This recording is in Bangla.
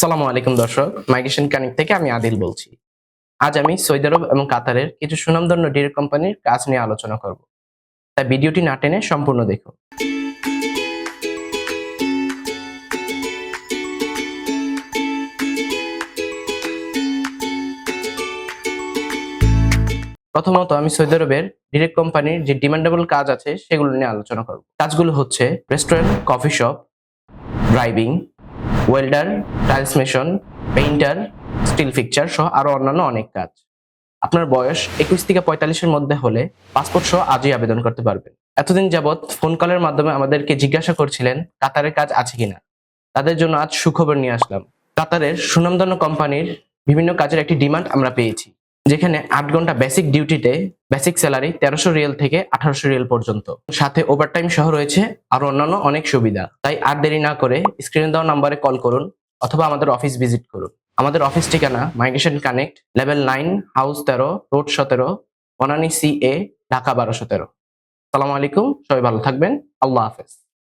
সালামু আলাইকুম, দর্শক। মাইগ্রেশন কানেক্ট থেকে আমি আদিল বলছি। আজ আমি সৌদি আরব এবং কাতারের কিছু সুনামধন্য ডিরেক্ট কোম্পানির কাজ নিয়ে আলোচনা করব। তাই ভিডিওটি না টেনে সম্পূর্ণ দেখুন। প্রথমত আমি সৌদি আরবের ডিরেক্ট কোম্পানির যে ডিমান্ডেবল কাজ আছে সেগুলো নিয়ে আলোচনা করব। কাজগুলো হচ্ছে restaurant, coffee shop, driving welder tiles mason painter steel fixture সহ আরও অন্যান্য অনেক কাজ। আপনার বয়স একুশ থেকে পঁয়তাল্লিশের মধ্যে হলে পাসপোর্ট সহ আজই আবেদন করতে পারবেন। এতদিন যাবৎ ফোন কলের মাধ্যমে আমাদেরকে জিজ্ঞাসা করছিলেন কাতারের কাজ আছে কিনা? তাদের জন্য আজ সুখবর নিয়ে আসলাম। কাতারের সুনামধন্য কোম্পানির বিভিন্ন কাজের একটি ডিমান্ড আমরা পেয়েছি, যেখানে আট ঘণ্টা বেসিক ডিউটিতে বেসিক স্যালারি তেরোশো রিয়েল থেকে আঠারোশো রিয়েল পর্যন্ত। সাথে ওভারটাইম সহ রয়েছে আরও অন্যান্য অনেক সুবিধা। তাই আর দেরি না করে স্ক্রিনে দেওয়া নাম্বারে কল করুন অথবা আমাদের অফিস ভিজিট করুন। আমাদের অফিস ঠিকানা migration connect level nine house তেরো রোড সতেরো বনানী সি এ ঢাকা বারোশো তেরো সালাম আলাইকুম, সবাই ভালো থাকবেন। আল্লাহ হাফেজ।